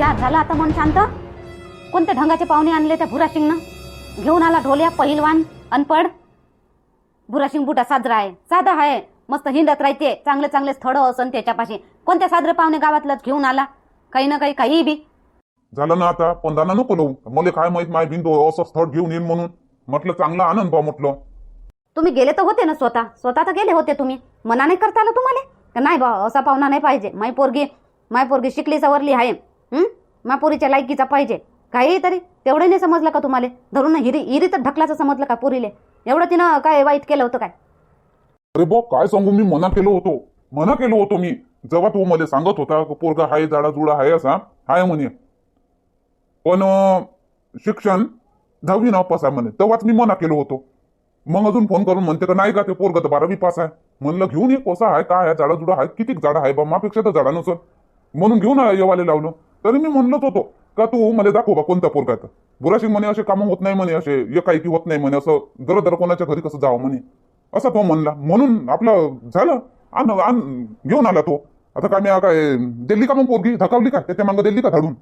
घ्या झालं आता मन शांत? कोणत्या ढंगाचे पाहुणे आणले त्या भुराशिंगनं? घेऊन आला ढोल्या पहिलवान अनपड भुराशिंग बुटा साजरा आहे साधा आहे मस्त हिंडत राहते चांगले चांगले स्थळं असन त्याच्यापाशी. कोणत्या साजरे पाहुणे गावातलंच घेऊन आला? काही ना काही काही बी. झालं ना आता पंधरा नको लावू. मला काय माहीत माय बिंदू असं स्थळ घेऊन येईन म्हणून. म्हटलं चांगला आनंद बा म्हटलं. तुम्ही गेले तर होते ना स्वतः? स्वतः तर गेले होते तुम्ही. मना नाही करता आलं तुम्हाला? का नाही बा असा पाहुणा नाही पाहिजे. माय पोरगी माय पोरगी शिकली सवरली आहे. मापुरीच्या लायकीचा पाहिजे. काही तरी. तेवढं नाही समजलं का तुम्हाला? धरून हिरी हिरी तर ढकलाचं समजलं का पोरीले? एवढं तिनं काय वाईट केलं होतं काय? अरे बा काय सांगू मी? मना केलं होतो. मना केलं होतो मी. जेव्हा तू मला सांगत होता पोरगा हाय जाडा जुडा हाय असा हाय म्हणे. पण शिक्षण दहावी नापास आहे म्हणे. तेव्हाच मी मना केलो होतो. मग अजून फोन करून म्हणते का नाही का ते पोरग तर बारावी पास आहे. म्हणलं घेऊन ये कसा आहे काय आहे जाडा जुडा आहे किती जाडा आहे बा? मापेक्षा तर जाडा नसत म्हणून घेऊन येवाले लावलं. तरी मी म्हणलोच होतो का तू मला दाखव बा कोणता पोरगा तर. बुराशी म्हणे असे कामं होत नाही म्हणे असे एकाएकी होत नाही म्हणे असं दर दर कोणाच्या घरी कसं जावं म्हणे. असा तो म्हणला. म्हणून आपलं झालं. आण आण घेऊन आला तो. आता काय मी काय दिल्ली का मग पोरगी धकावली का? त्याच्या मागं दिल्ली का धाडून?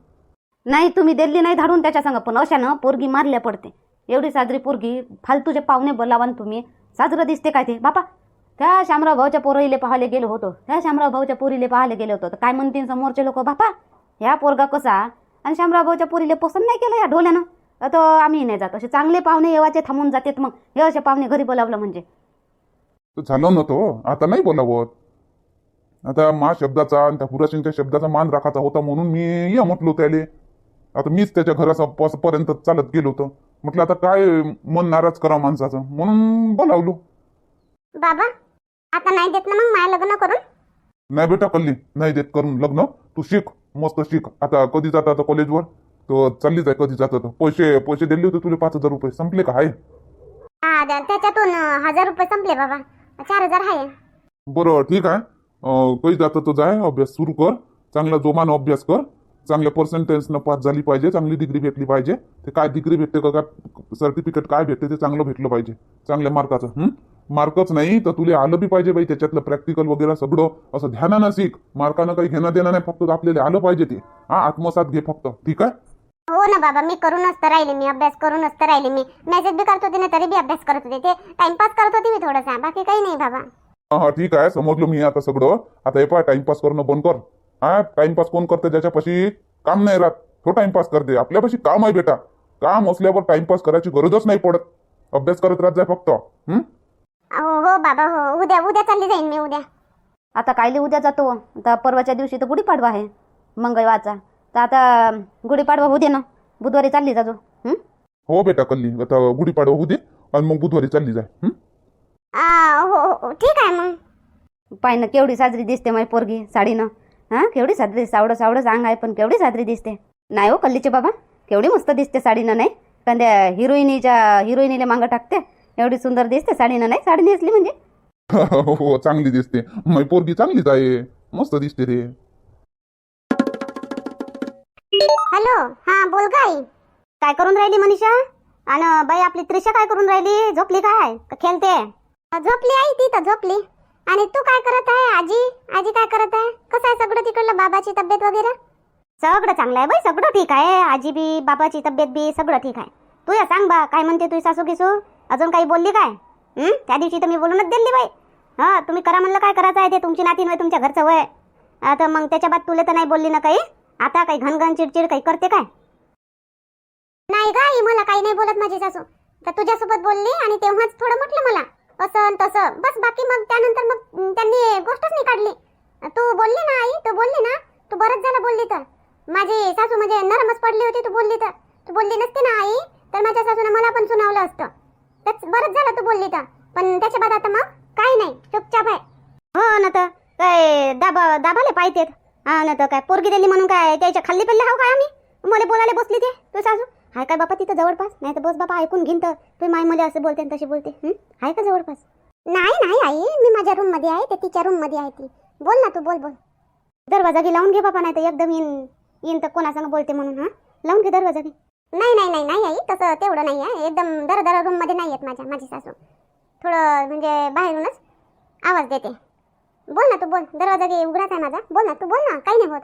नाही तुम्ही दिल्ली नाही धाडून त्याच्या सांगा पण अशानं पोरगी मारल्या पडते. एवढी साजरी पोरगी फालतूचे पाहुणे बोलावान तुम्ही. साजरं दिसते काय ते? बापा त्या शामराव भाऊच्या पोरीले पाहायला गेलो होतो. त्या शामराव भाऊच्या पोरीले पाहायला गेलो होतो. तर काय म्हणतील समोरचे लोक? बापा ह्या पोरगा कसा? आणि शामराव भाऊच्या पोरीले पसंत नाही केलं या ढोल्यानं? तर आम्ही नाही जात. असे चांगले पाहुणे येवाचे थांबून जातात मग. हे असे पाहुणे घरी बोलावलं म्हणजे. झालं ना तो आता नाही बोलावत. आता मा शब्दाचा आणि त्या पुराशिंगच्या शब्दाचा मान राखायचा होता म्हणून मी या म्हटलो त्याले. आता मीच त्याच्या घराचा पर्यंत चालत गेलो होतो. म्हटलं आता काय मन नाराज करा माणसाचं? म्हणून बोलावलो. बाबा आता नाही देत ना मग माझ्या लग्न करून? नाही बेटा कल्ली. नाही देत करून लग्न. तू शिक मस्त शिक. आता कधी जाता आता कॉलेजवर? तो चाललीच आहे कधी जातं पैसे पैसे दिले होते तुला पाच हजार रुपये. संपले का? आहे हा त्याच्यातून अं, हजार रुपये संपले बाबा. चार हजार आहे बरं ठीक आहे. अं, कधी जातं तर जाय. अभ्यास सुरू कर. चांगला जोमानं अभ्यास कर. चांगल्या पर्सेंटेजनं पास झाली पाहिजे. चांगली डिग्री भेटली पाहिजे. ते काय डिग्री भेटते का? काय सर्टिफिकेट काय भेटते ते चांगलं भेटलं पाहिजे. चांगल्या मार्काचं हं? मार्कच नाही तर तुला आलं बी पाहिजे बाई त्याच्यातलं प्रॅक्टिकल वगैरे सगळं. असं ध्यानानं शिक. मार्कानं काही घेणं देणं नाही फक्त आपल्याला आलं पाहिजे ते. हा आत्मसात घे फक्त. ठीक आहे? हो ना बाबा मी करूनच तर राहिले मी अभ्यास करूनच तर राहिले. मी मेसेज बी करत होते ना तरी बी अभ्यास करत होते. ते टाइमपास करत होते मी थोडासा. बाकी काही नाही बाबा. हा हा ठीक आहे. समजलो मी आता सगळं. आता हे पाय टाइमपास करणं बंद कर. हा टाइमपास कोण करते ज्याच्यापाशी काम नाही राहत? तो टाइमपास करते. आपल्यापाशी काम आहे बेटा. काम असल्यावर टाइमपास करायची गरजच नाही पडत. अभ्यास करत राहत जाय फक्त. हं? हो हो बाबा हो. उद्या उद्या चालली जाईन मी उद्या. आता कायले उद्या जातो? आता परवाच्या दिवशी तर गुढीपाडवा आहे मंगळवारचा. तर आता गुढीपाडवा होऊ दे ना. बुधवारी चालली जाजो हं? हो बेटा कल्ली आता गुढीपाडवा होऊ दे आणि मग बुधवारी चालली जाय हं? आ, हो हो ठीक आहे मग. पाय ना केवढी साजरी दिसते माझी पोरगी साडीनं. हां? केवढी साजरी सावडं सावडं सांग आहे पण केवढी साजरी दिसते. नाही हो कल्लीचे बाबा केवढी मस्त दिसते साडीनं नाही? पण त्या हिरोईनीच्या हिरोईनीला मागं टाकते. एवढी सुंदर दिसते साडीनं नाही? साडी नेसली म्हणजे? हो चांगली दिसते. माझी पोरगी चांगलीच आहे. मस्त दिसते रे हॅलो हा बोल गाई काय करून राहिली मनीषा? आणि बाई आपली त्रिशा काय करून राहिली? झोपली काय? का खेळते? झोपली आई ती तर झोपली. आणि तू काय करत आहे आजी? आजी काय करत आहे? कसं आहे सगळं तिकडलं बाबाची तब्येत वगैरे? सगळं चांगलं आहे बाई सगळं ठीक आहे. आजी बी बाबाची तब्येत बी सगळं ठीक आहे. तू या सांग बा काय म्हणते तुझी सासू किसू अजून काही बोलली काय? त्या दिवशी तर मी बोलूनच दिली बाई. हा तुम्ही करा म्हणलं काय करायचं आहे ते? तुमची नातीन वय तुमच्या घरचं वय. आता मग त्याच्या बाद तुला तर नाही बोलली ना काही? आता काही घनघन चिडचिड काही करते काय? नाही गाई मला काही नाही बोलत माझी सासू. तर तुझ्यासोबत बोलली आणि तेव्हाच थोडं म्हटलं मला. असं तसं. बस बाकी मग त्यानंतर मग त्यांनी गोष्टच नाही काढली. तू बोलली ना आई तू बोलली ना? तू बरंच झालं बोलली तर. माझी सासू म्हणजे नरमच पडली होती तू बोलली तर. तू बोलली नसती ना आई? तर माझ्या सासूने मला पण सुनावलं असतं. त्याच बरंच झालं तू बोलली तर. पण त्याच्या बाद आता मग काही नाही. चुपचाप आहे. हो ना तर काय दाबा दाबाले पाहिजेत हा ना तर काय पोरगी दिली म्हणून काय? त्याच्या खाल्ली पडले हाव काय आम्ही? मला बोलायला बसली ते तू सासू. हाय काय बापा तिथं जवळपास? नाही तर बस बापा ऐकून घेईन तर. तू माय मला असं बोलते तशी बोलते. हं? हाय का जवळपास? नाही नाही आई. मी माझ्या रूममध्ये आहे ते तिच्या रूममध्ये आहे ती. बोल ना तू बोल बोल. दरवाजा घे लावून घे बापा नाही तर एकदम येईन. येईन तर कोणासंग बोलते म्हणून हा? लावून घे दरवाजा घे नाही नाही नाही नाही आई तसं तेवढं नाही आहे. एकदम दर दर रूममध्ये नाही आहेत माझ्या माझी सासू. थोडं म्हणजे बाहेरूनच आवाज देते. बोल ना तू बोल. दरवाजा घे उघडाच आहे माझा. बोल ना तू बोल ना. काही नाही होत.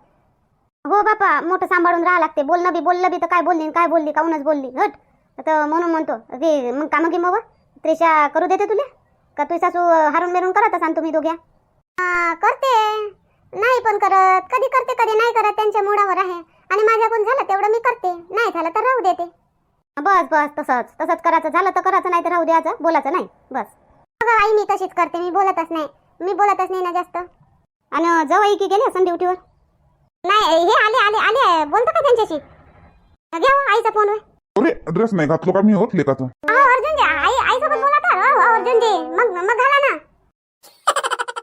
हो बापा मोठं सांभाळून राहा लागते. बोलणं बी बोललं बी तर काय बोलली काय बोलली? काहूनच बोलली? हट. तर म्हणून म्हणतो रे मग कामं घे मग. त्रिशा करू देते तुला? का तुझी सासू हारून मेरून करत असाल तुम्ही दोघ्या? करते. नाही पण करत. कधी करते कधी नाही करत. त्यांच्या मुडावर आहे. आणि माझ्याकडून झालं तेवढं मी करते. नाही झालं तर राहू देते. बस बस तसंच. तसंच करायचं झालं तर करायचं नाही तर राहू द्यायचं बोलायचं नाही. बस. अगं आई मी तशीच करते. मी बोलतच नाही. मी बोलतच नाही ना जास्त. आणि जवळ की गेले असं ड्युटीवर? नाही हे आले आले आले. बोलतो का त्यांच्याशी? घ्या हो, आईचा फोन अरे ड्रेस नाही घातलो का मी होत लेखाचं अर्जुन जी आई आई सोबत बोला तर. अर्जुन जी मग मग घाला ना.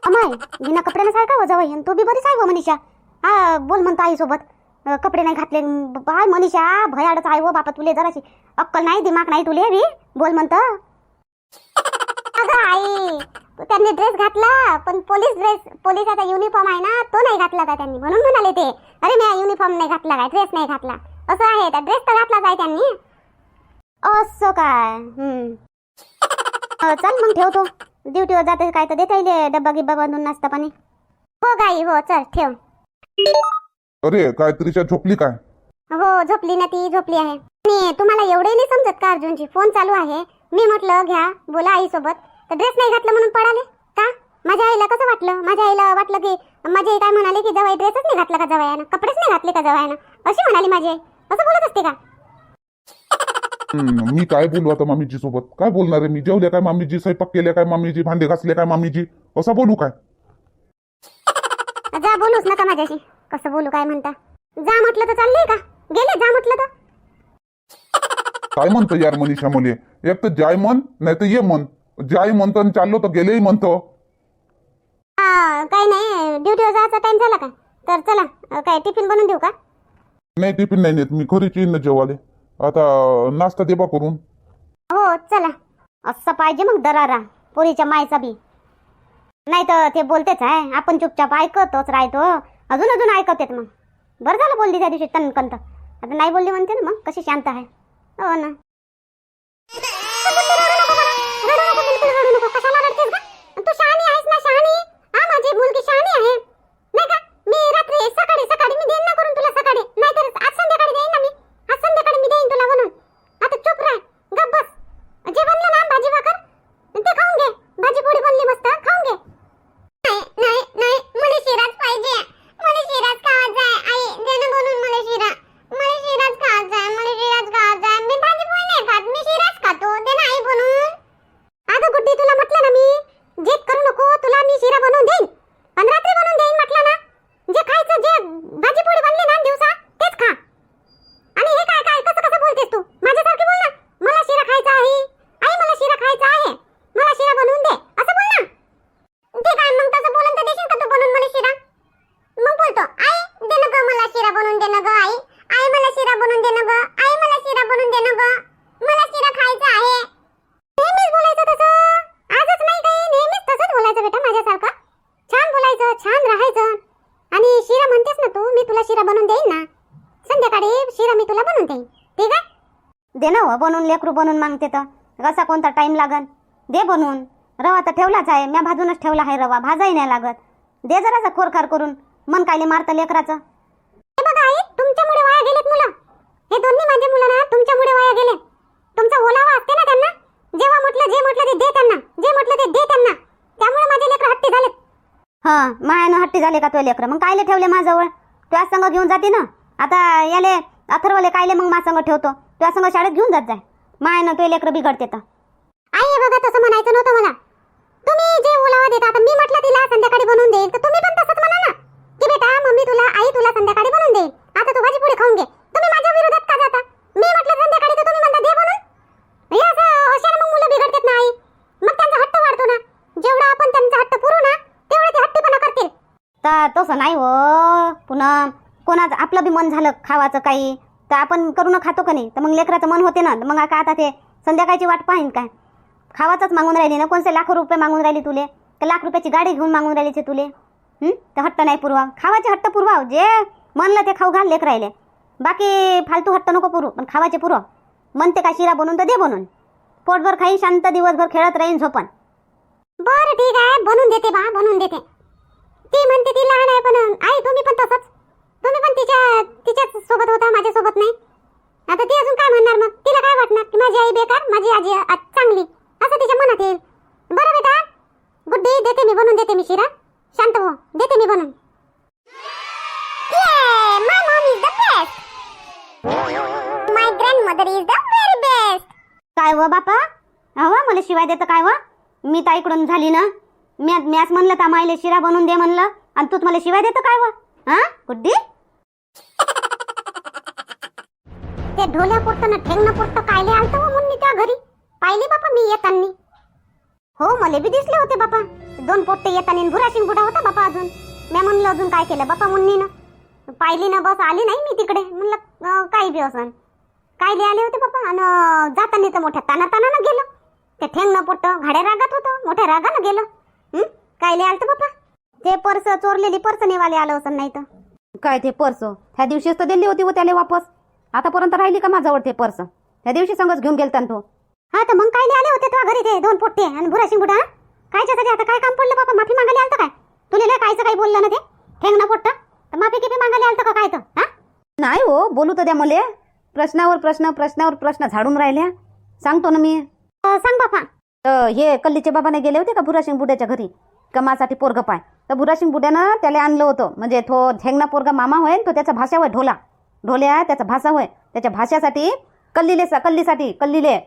अमाय बिना कपडे नसाय का वजा वही तू बी बरीच आहे व मनीषा. हा बोल म्हणतो आई सोबत कपडे नाही घातले. बाय मनीषा भयाडच आहे व बापा तुले जराशी. अक्कल नाही दिमाग नाही तुले बी बोल म्हणतो. आई त्यांनी ड्रेस घातला पण पोलीस ड्रेस पोलिसाचा युनिफॉर्म आहे ना तो नाही घातला का त्यांनी? म्हणून म्हणाले ते. अरे मी युनिफॉर्म नाही घातला काय? ड्रेस नाही घातला. असं आहे त्या ड्रेस तर घातलाच आहे त्यांनी. असं काय? हम्म. चल मग ठेवतो. ड्युटीवर जाते काय तर देता येईल डब्बा गिब्बा बांधून नाश्ता पाणी. हो गाई हो चल ठेव. अरे काय त्रिशा झोपली काय? हो झोपली ना ती झोपली आहे. आणि तुम्हाला एवढे नाही समजत का अर्जुनची फोन चालू आहे. मी म्हटलं घ्या बोला आई सोबत तर ड्रेस नाही घातलं म्हणून पळाले? का? माझ्या आईला कसं वाटलं? माझ्या आईला वाटलं की माझी आई काय म्हणाले की जवाई ड्रेसच नाही घातला का जवायानं कपडेच नाही घातले का जवायानं अशी म्हणाली माझी आई. असं बोलत असते का? मी काय बोलू आता मामीजी सोबत काय बोलणार आहे मी? जेवले काय मामीजी? स्वयंपाक केले काय मामीजी? भांडे घासले काय मामीजी? असं बोलू काय? जा बोलूच नका माझ्याशी. कसं बोलू काय म्हणता? जा म्हटलं तर चालले का? गेले जा म्हटलं तर. काय म्हणतो यार मनीषा मुले एक तर जाय मन नाही तर ये मन जाय म्हणतो आणि चाललो तर गेलेही म्हणतो. हा, काही नाही ड्युटीवर जायचा टाइम झाला का? तर चला अ, काय टिफिन बनवून देऊ का? नाही टिफिन नाही नेत. मी घरीच येईन ना जेवाले. आता नाश्ता देबा करून. हो चला. असं पाहिजे मग दरारा पोरीच्या मायचा बी. नाही तर ते बोलतेच आहे आपण चुपचाप ऐकतच राहतो. अजून अजून ऐकत येत मग. बरं झालं बोलली त्या दिवशी तनकंत. आता नाही बोलली म्हणते ना मग कशी शांत आहे. हो ना रडू नको, बिलकुल रडू नको. कशाला रडतेस गं? तू शहाणी आहेस ना शहाणी हा माझी मुलगी शहाणी आहे नाही का मी रात्री सकाळी सकाळी मी देईन ना करून तुला सकाळी नाहीतर आज संध्याकाळी देईन ना मी आज संध्याकाळी मी देईन तुला बनवून आता चुप राह गप बस जे बनलं ना भाजी भाकर ते खाऊन घे भाजी पोळी बनली मस्त खाऊन घे नाही नाही नाही मला शिराच पाहिजे मला शिराच खायचा आहे आई दे ना बनवून मला शिरा मला शिराच खायचा आहे मला शिराच खायचा आहे मी भाजी पोळी नाही खात मी शिराच खातो दे ना आई बनवून अगं गुड्डी तुला म्हटलं ना मी जेत करू नको तुला मी शिरा बनवून देईन आणि रात्री बनवून देईन म्हटलं ना जे खायचं जे भाजी पोळी बनली ना दिवसा तेच खा आणि हे काय काय कसं कसं बोलतेस तू माझ्यासारखी बोल ना मला शिरा खायचा आहे आई मला शिरा खायचा आहे मला शिरा बनवून दे असं बोल ना ते काय मग तसं बोलून तर देशील का तू बनवून मला शिरा मग बोलतो आई दे ना ग मला शिरा बनवून दे ना ग आई आई मला शिरा बनवून दे ना ग आई मला शिरा बनवून दे ना ग मला शिरा खायचा आहे नेहमीच बोलायचं तसं आजच नाही काही नेहमीच तसंच बोलायचं बेटा माझ्यासारखं छान बोलायचं छान राहायचं आणि शिरा म्हणतेस ना तू मी तुला शिरा बनवून देईन ना संध्याकाळी शिरा मी तुला बनवून देईन ठीक आहे दे ना हो बनवून लेकरू बनवून मागते तर. कसा कोणता टाइम लागन? दे बनवून. रवा तर ठेवलाच आहे. म्या भाजूनच ठेवला आहे रवा. भाजाही नाही लागत. दे जरासा खोरखार करून. मन कायले मारतं लेकराचं. हे बघा आई तुमच्यामुळे वाया गेलेत मुलं. हे दोन्ही माझे मुलं ना तुमच्यामुळे वाया गेले. तुमचा ओलावा असते ना त्यांना? जेव्हा म्हटलं जे म्हटलं ते दे त्यांना. जे म्हटलं ते दे त्यांना. त्यामुळे माझे लेकर हट्टी झालेत. हा मायानं हट्टी झाले का तो लेकरं? मग कायले ठेवले माझ्याजवळ? तुझ्या संग घेऊन जाते ना? आता याले अथर्वले कायले मग माझ्या संग ठेवतो? तुझ्या संग शाळेत घेऊन जात जाय. मायानं तुझे लेकरं बिघडते तर. आई हे बघा तसं म्हणायचं नव्हतं मला. तुम्ही जे ओलावा देता आता मी म्हटलं तिला संध्याकाळी बनवून देईल तर तुम्ही पण तसंच म्हणा ना की बेटा मम्मी तुला आई तुला संध्याकाळी बनवून देईल. आता तू भाजी पोळी खाऊन घे. तुम्ही माझ्या विरोधात का जाता? मी म्हटलं संध्याकाळी तर तुम्ही म्हणता दे बनवून. हे असं अशाने मग मुलं बिघडतात ना आई. मग त्यांचा हट्ट वाढतो ना. जेवढा आपण त्यांचा हट्ट पुरू ना तेवढं ते हट्टीपणा करतील. तर तसं नाही हो पुन्हा कोणाचं आपलं बी मन झालं खावाचं काही. तर आपण करून खातो का नाही? तर मग लेकराचं मन होते ना मग का आता ते संध्याकाळची वाट पाहिन काय? खावाचाच मागून राहिली ना कोणते लाखो रुपये मागून राहिली तुले? तर लाख रुपयाची गाडी घेऊन मागून राहिलीचे तुले? तर हट्ट नाही पुरवा खावाचे हट्ट पुरवाव. जे म्हणलं ते खाऊ घाल लेख राहिले बाकी फालतू हट्ट नको पुरू पण खावाचे पुरव. म्हणते का शिरा बनवून तर दे बनवून पोटभर खाईन शांत दिवसभर खेळत राहीन झोपन बरं ठीक आहे बनवून देते बा बनवून देते. ती म्हणते ती लहान आहे पण आई तुम्ही पण तसंच. तुम्ही पण तिच्या तिच्याच सोबत होता माझ्या सोबत नाही. आता ती अजून काय म्हणणार मग? तिला काय वाटणार? की माझी आई बेकार माझी आजी चांगली? असं तिच्या मनात येईल. बरं बेटा गुड्डी देते मी बनवून देते मी शिरा. शांत हो देते मी बनवून my mom is grandmother is the very best काय व बापा? अहो मला शिवाय देतं काय व मी ताईकडून झाली ना. मी मॅच म्हणलं तर मायले शिरा बनवून दे म्हणलं. आणि तूच मला शिवाय देतं काय व हा गुड्डी ते ढोल्या पुरतं ना ठेंगणं पुरतं कायले आलतं हो मुन्नी त्या घरी. पाहिली बापा मी येतानी. हो मला बी दिसले होते बापा. दोन पोट्टे येतानी भुराशिंग बुडा होता बापा अजून. मी म्हणलं अजून काय केलं बापा मुन्नीनं? पाहिली ना बस आली नाही मी तिकडे. म्हणलं काही बी असन कायले आले होते बापा आणि जाताना तर मोठ्या ताना तानानं गेलं. ते ठेंगणं पोट्ट घाड्या रागात होतं मोठ्या रागानं गेलं. काय ले आलतं बापा? ते पर्स चोरलेली पर्स नेवाले आलं असं नाही तर. काय ते पर्स? त्या दिवशीच तर दिली होती व त्याला वापस. आतापर्यंत राहिली का माझ्यावर ते पर्स? त्या दिवशी संगच घेऊन गेलता ना तो. हा तर मग काय आले होते तुझ्या घरी ते दोन पोट्टे आणि भुराशिंग बुडा कायच्यासाठी आता काय काम पडलं बाबा माफी मागायला आलतं काय? तुला लय कायचं काही बोललं ना ते? ठेंगणं पोट्ट. तर माफी किती मागायला आलतं का काय तर हा? नाही हो बोलू तर द्या मले. प्रश्नावर प्रश्न प्रश्नावर प्रश्न झाडून राहिल्या. सांगतो ना मी. सांग बापा. तर हे कल्लीचे बाबाने गेले होते का भुराशिंग बुड्याच्या घरी? कमासाठी पोरग पाय? तर भुराशिंग बुड्यानं त्याला आणलं होतं. म्हणजे तो झेंगणा पोरगा मामा होय न तो त्याचा भाषा होय ढोला. ढोल्या त्याचा भाषा होय. त्याच्या भाषासाठी कल्लीले कल्लीसाठी कल्लीले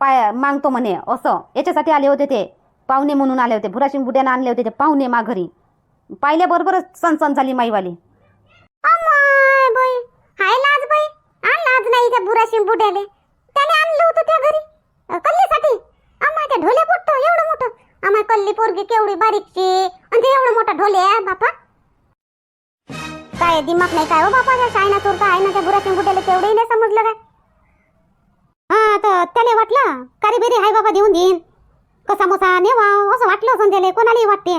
पाय मागतो म्हणे असं. याच्यासाठी आले होते ते. पाहुणे म्हणून आले होते. भुराशिंग बुड्यानं आणले होते ते पाहुणे माघरी. पाहिल्याबरोबरच सणसण झाली माईवाली. अमाय बाई. हाय लाज बाई. आ लाज नाही त्या भुराशिंग बुड्याले. त्याने आणलं होतं त्या घरी कल्लीसाठी. अमाय त्या ढोले पोट्ट एवढं मोठं. अमाय कल्ली पोरगी केवढी बारीकची आणि ते एवढं मोठं ढोले बापा. काय दिमाग नाही काय? हो बापा त्या शायना चोरता आहे ना त्या भुराशिंग बुड्याला तेवढंही नाही समजलं काय? हा तर त्याने वाटलं कारी बेरी हाय बाबा देऊन देईन. कसा मोसा नेवा असं वाटलं असं त्याला कोणालाही वाटते.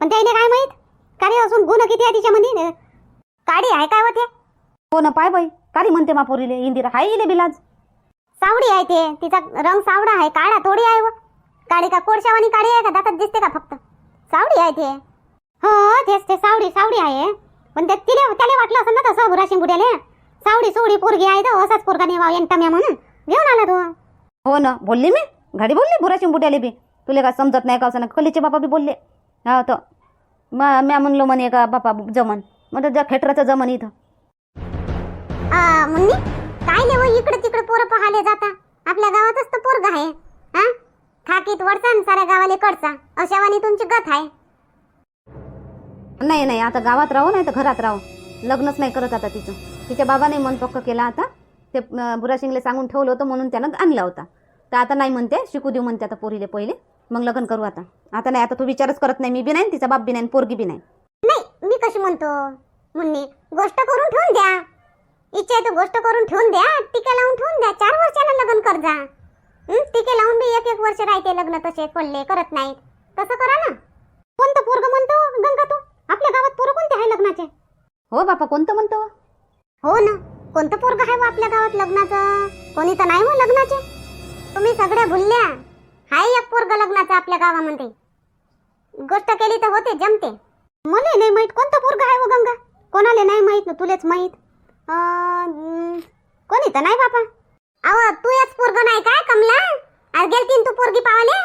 पण त्याने काय माहीत? कारी असून गुण किती आहे तिच्यामध्ये? काडी आहे काय होते हो ना पाय बाई? कारी म्हणते मा पोरीले इंदिरा हाय इले बिलाज. सावडी आहे ते तिचा रंग सावडा आहे काळा थोडी आहे व. काळी का कोळशावानी काळी आहे का? दातात दिसते का फक्त? सावडी आहे ते. हो तेच ते सावडी सावडी आहे. पण ते तिला त्याला वाटलं असं ना तसं बुराशिंग बुड्याले सावडी सोवडी पोरगी आहे तर असाच पोरगा नेवा यांटम्या म्हणून. घेऊन आला तो. हो ना बोलली मी? घडी बोलली भुराशिंग बुड्याले बी? तुला काय समजत नाही का असं ना? कलीचे बापा बी बोलले. हा तर मा म्या म्हणलो म्हणे का बापा जमन. मग त्या खेटराचं जमन इथं. मुन्नी काय ले हो इकडे तिकडे पोरं पाहाले जाता? आपल्या गावातच तर पोरगा आहे. हा? खाकीत वडचा आणि साऱ्या गावाले कडचा. अशावानी तुमची गत आहे. नाही नाही आता गावात राहू नाही तर घरात राहू. लग्नच नाही करत आता तिचं. तिच्या बाबाने मन पक्क केला आता. ते बुराशिंगले सांगून ठेवलं होतं म्हणून त्यानं आणला होता. तर आता नाही म्हणते शिकू देऊ म्हणते आता पोरीले पहिले. मग लग्न करू आता. आता नाही आता तू विचारच करत नाही मी बी नाही तिचा बाप बी नाही पोरगी बी नाही. नाही मी कशी म्हणतो? मुन्नी गोष्ट करून ठेवून द्या. इच्छा आहे तर गोष्ट करून ठेवून द्या. टिके लावून ठेवून द्या. चार वर्षाला लग्न कर जा. टीके टिके लावून बी एक एक वर्ष राहते लग्न तसे पडले करत नाहीत. तसं करा ना. कोणतं पोरग म्हणतो? गंगा तू? आपल्या गावात पोरं कोणते आहे लग्नाचे? हो बापा कोणतं म्हणतो? हो ना कोणतं पोरग आहे बा आपल्या गावात लग्नाचं? कोणी तर नाही हो लग्नाचे? तुम्ही सगळ्या भुलल्या. हाय एक पोरग लग्नाचं आपल्या गावामध्ये. गोष्ट केली तर होते जमते. मला नाही माहीत कोणतं पोरग आहे हो गंगा. कोणाला नाही माहीत ना तुलेच माहीत. अं, कोणी तर नाही बापा. अव तू याच पोरग नाही काय कमला? आज गेलतीन तू पोरगी पावाले?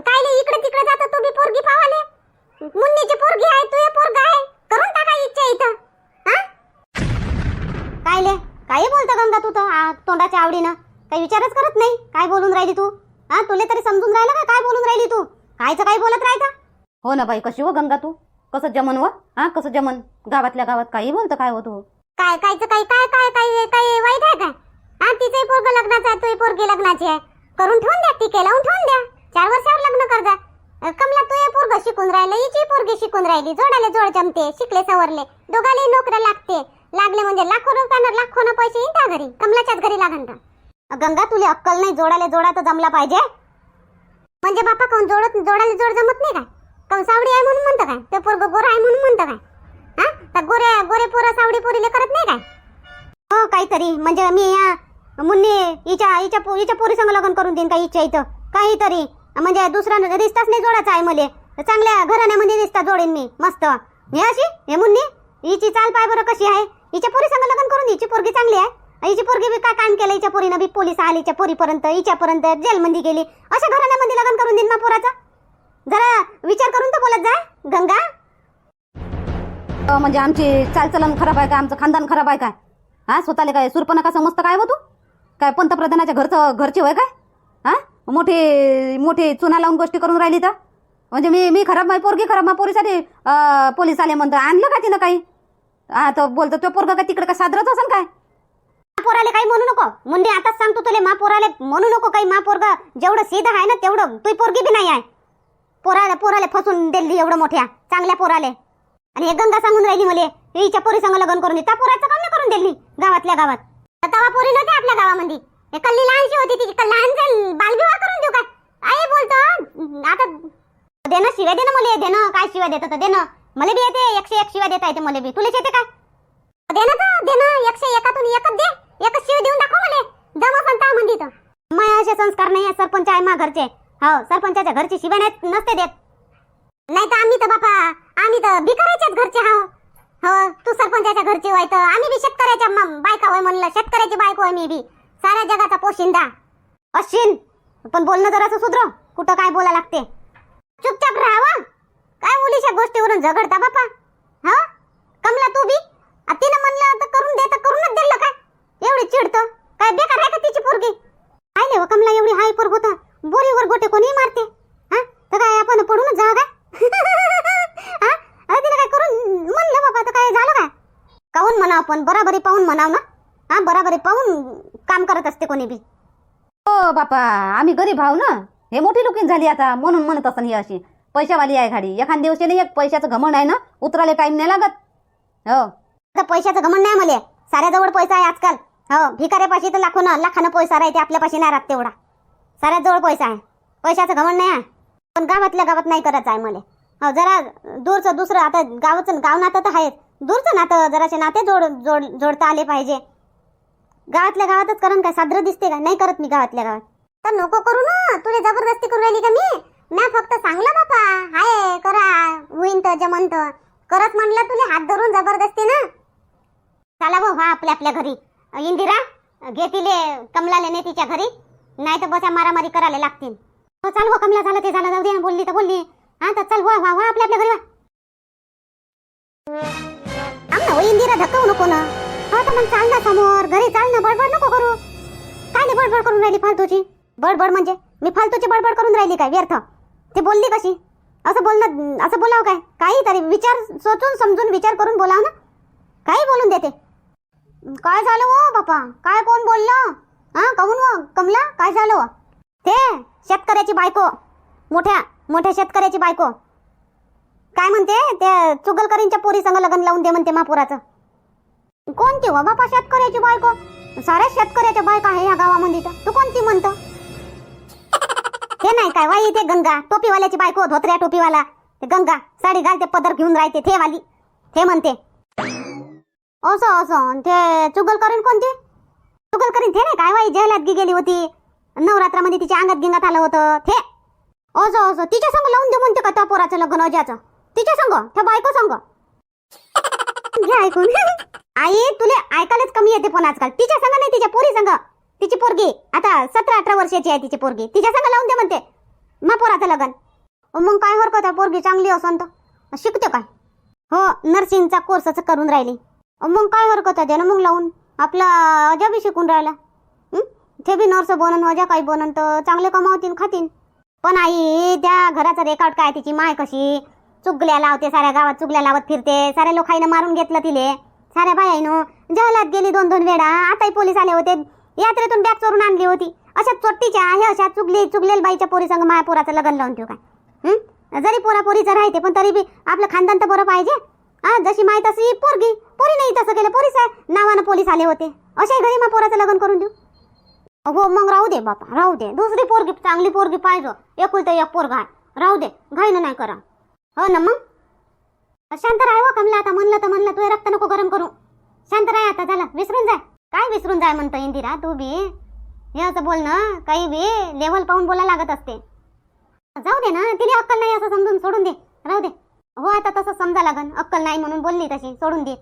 काय इकडे तिकडे जात तू बी पोरगी पावाले? मुन्नीची पोरगी आहे तू हे पोरग आहे. करून टाका इच्छा इथं. हा? काय ले काय बोलतो गंगा तू तर तोंडाच्या आवडीनं. काही विचारच करत नाही. काय बोलून राहिली तू? हा तुले तरी समजून राहिलं का काय बोलून राहिली तू? कायचं काय बोलत राहायचं? हो ना बाई कशी हो गंगा तू? कसं जमन व? हा कसं जमन? गावातल्या गावात काही बोलतं काय हो तू? काय कायचं काय काय काय काय काय वाईट आहे काय? हा तिचंही पोरग लग्नाचं आहे तुही पोरगी लग्नाची आहे. करून ठेवून द्या टिके लावून ठेवून द्या. चार वर्षावर लग्न कर जा कमला तू हे पोरग शिकून राहिले हिची पोरगी शिकून राहिली. जोडाले जोड जमते शिकले सवरले. दोघाले नोकऱ्या लागते. लागले म्हणजे लाखो रुपयानं लाखोनं पैसे येईन घरी. कमलाच्याच घरी लागन गंगा तुले अक्कल नाही जोडाले जोडा तर जमला पाहिजे. म्हणजे बापा कोण जोडत जोडाले जोड जमत नाही काय कोण सावडी आहे म्हणून म्हणतं काय ते पोरग गोरा आहे म्हणून म्हणतं काय हा? गोरे गोरे पोरं सावडी पोरीले करत नाही काय हो काहीतरी. म्हणजे मी या मुन्नी हिच्या हिच्या हिच्या पोरीसंग लग्न करून देईन काही इच्छा इथं? काहीतरी. म्हणजे दुसरा रिश्ताच नाही जोडायचा आहे मले. चांगल्या घराण्यामध्ये रिश्ता जोडेन मी मस्त. हे अशी? हे मुन्नी? हिची चाल पाय बरं कशी आहे? हिच्या पोरी संग लग्न करून चांगली आहे. हिची पोरगी बी काय काम केलं हिच्या पोरीनं? बी पोलीस आलीच्या पोरीपर्यंत हिच्यापर्यंत जेलमध्ये गेली. अशा घराण्यामध्ये लग्न करून देईन ना पोराचा? जरा विचार करून तर बोलत जाय गंगा. म्हणजे आमची चालचलन खराब आहे का? आमचं खानदान खराब आहे काय हा स्वतःला काय सुरपणा समजतं काय हो तू? काय पंतप्रधानाच्या घरचं घरचे होय काय? हा? मोठी मोठी चुना लावून गोष्टी करून राहिली तर? म्हणजे मी मी खराब माय पोरगी खराब मा पोरीसाठी पोलीस आले म्हणतो. आणलं का तिनं काही? हा तर बोलतो तो पोरगा का तिकडे का सादरच असेल काय? पोराले काही म्हणू नको. मुंडे आताच सांगतो तुले मा पोराले म्हणू नको काही. मा पोरगा जेवढं सीध आहे ना तेवढं. तुही पोरगी बी नाही आहे. पोराले पोराले फसून दिली एवढं मोठ्या चांगल्या पोराले. आणि हे गंगा सांगून राहिली मला हिच्या पोरी संग लग्न करून दे. त्या पोराचं काम करून दिली गावातल्या गावात. तवा पोरी नव्हती आपल्या गावामध्ये कल्ली लहानशी होती तिची लहान बालविवाह करून देऊ काय आई बोलतो. आता देणं शिव्या देणं ना मला दे ना काय शिव्या देत होतं मला बी येते. एकशे एक शिव्या देता येते मला बी. तुला येते काय दे ना तर दे ना एकशे एकातून एकच दे. एकच शिव देऊन दाखव मला. जमा पण म्हणती तर. माय असे संस्कार नाही आहे सरपंच आहे मा घरचे. हो सरपंचाच्या घरची शिव्या नाही नसते देत. नाही तर आम्ही तर बापा आम्ही तर भिकाऱ्याच्याच घरचे हाव हो तू सरपंचाच्या घरची होय तर आम्ही बी शेतकऱ्याच्या बायका होय म्हणलं. शेतकऱ्याची बायको आहे मी बी. साऱ्या जगाचा पोशिंदा अश्विन पण बोलणं जरासं सुधर. कुठं काय बोला लागते? चुपचाप राहावा हो. काय मुलीच्या गोष्टीवरून झगडता बापा? हा? कमला तू बी? आ, तिनं म्हणलं तर करून दे तर करूनच दिलं काय? एवढी चिडतो. काय बेकार आहे का तिची पोरगी? आले व हो, कमला एवढी हाय पोरग होता बोरीवर गोटे कोणी मारते. हा? तर काय आपण पडूनच जा काय? हा? अरे तिला काय करून म्हणलं बाबा तर काय झालं काय? काहून म्हणा आपण? बराबरी पाहून म्हणाव ना? हा बराबरी पाहून काम करत असते कोणी बी. हो बापा आम्ही गरीब आहो ना. हे मोठी लुकीन झाली आता म्हणून म्हणत असं ही अशी. पैशावाली आहे गाडी. एखाद दिवशी नाही एक पैशाचं घमंड आहे ना उतराले टाइम नाही लागत. हो. आता पैशाचं घमंड नाही मला. साऱ्याजवळ पैसा आहे आजकाल. हो भिकाऱ्यापाशी तर लाखो ना लाखानं पैसा राहते आपल्यापाशी नाही राहत तेवढा. साऱ्याजवळ पैसा आहे. पैशाचं घमंड नाही आहे. पण गावातल्या गावात नाही करायचं आहे मला. हो जरा दूरचं दुसरं आता गावाचं गाव नातं तर आहेच दूरचं नातं जरासे नाते जोड जोड जोडता आले पाहिजे. गावातल्या गावातच करण काय सादर दिसते का? नाही करत मी गावातल्या गावात. तर नको करू ना. तुला जबरदस्ती करू राहिली का मी? मी फक्त सांगलं बापा. हाय करा. होईन तर जमंत. करत म्हणलं तुला हात धरून जबरदस्ती ना. चला भाऊ हा आपल्या आपल्या घरी. इंदिरा घे तिले कमलाले ने तिच्या घरी. नाही तर बसा मारामारी करायला लागतील. हो चाल हो कमला झालं ते झालं जाऊ दे बोलली तर बोलली. हा तर चल वा वा आपल्या आपल्या घरी वा इंदिरा धक्कवू नको ना. हा तर मग चाल ना समोर. घरी चाल ना बडबड नको करू. काय नाही बडबड करून राहिली फालतूची? बडबड म्हणजे? मी फालतूची बडबड करून राहिली काय व्यर्थ? ते बोलली कशी? असं बोलणं असं बोलावं काय? काही तरी विचार सोचून समजून विचार करून बोलाव ना? काही बोलून देते. काय झालं हो बापा? काय कोण बोललं? हा कहून हो कमला काय झालं हो? ते शेतकऱ्याची बायको. मोठ्या मोठ्या शेतकऱ्याची बायको. काय म्हणते? ते चुगलकरींच्या पोरी संग लग्न लावून दे म्हणते महापुराचं. कोणती हो बापा शेतकऱ्याची बायको? साऱ्या शेतकऱ्याच्या बायका आहे या गावामध्ये तर. तू कोणती म्हणतो? ते नाही काय वाई ते गंगा टोपीवाल्याची बायको धोत्र्या टोपीवाला. ते गंगा साडी घालते पदर घेऊन राहते ते वाली ते म्हणते. असं असं ते चुगल करीन कोणती? चुगल करीन ते नाही काय वाई जहलात गी गेली होती. नवरात्रामध्ये तिच्या अंगात गिंगात आलं होतं. ते असं असं. तिच्या संग लावून दे म्हणते का त्या पोराचं लग्न अजाचं? तिच्या संग? त्या बायको संग? ऐकून. आई तुले ऐकायलाच कमी येते पण आजकाल. तिच्या संग नाही तिच्या पोरी संग. तिची पोरगी आता सतरा अठरा वर्षाची आहे तिची पोरगी. तिच्या संग लावून दे म्हणते. मा पोराचं लग्न. मग काय हरकत आहे? पोरगी चांगली असन तर शिकते काय? हो नर्सिंगचा कोर्सच करून राहिली. मग काय हरकत आहे ना मग लावून? आपला अजा बी शिकून राहिला. ते बी नर्स बनन अजा काही बनन तर चांगले कमावतील खातील. पण आई त्या घराचं रेकॉर्ड काय तिची? माय कशी? चुगल्या लावते साऱ्या गावात चुगल्या लावत फिरते. साऱ्या लोकांना मारून घेतलं तिले. साऱ्या बायानं जहलात गेली दोन दोन वेळा. आताही पोलीस आले होते. यात्रेतून बॅग चोरून आणली होती. अशा चोट्टीच्या हे अशा चुगली चुगलेल बाईच्या पोरी संग माया पोराचं लग्न लावून ठेव काय? जरी पोरा पोरीचं राहते पण तरी बी आपलं खानदान तर बरं पाहिजे. हा जशी माय तशी पोरगी. पोरी नाही तसं केलं. पोरीस आहे नावानं पोलीस आले होते. अशाही घरी मग पोराचं लग्न करून देऊ. हो मग राहू दे बापा राहू दे. दुसरी पोरगी चांगली पोरगी पाहिजे. एकुलता एक पोरगा आहे. राहू दे. घाईनं नाही करा हो ना मग? शांत राह हो कमला आता म्हणलं तर म्हणलं तू रक्त नको गरम करू. शांत राह आता झालं विसरून जाय काय विसरून जाय म्हणतो इंदिरा तू बी. हे असं बोल ना काही बी लेवल पाहून बोला लागत असते. जाऊ दे ना तिने अक्कल नाही असं समजून सोडून दे. राहू दे. हो आता तसं समजा लागन. अक्कल नाही म्हणून बोलली तशी सोडून दे.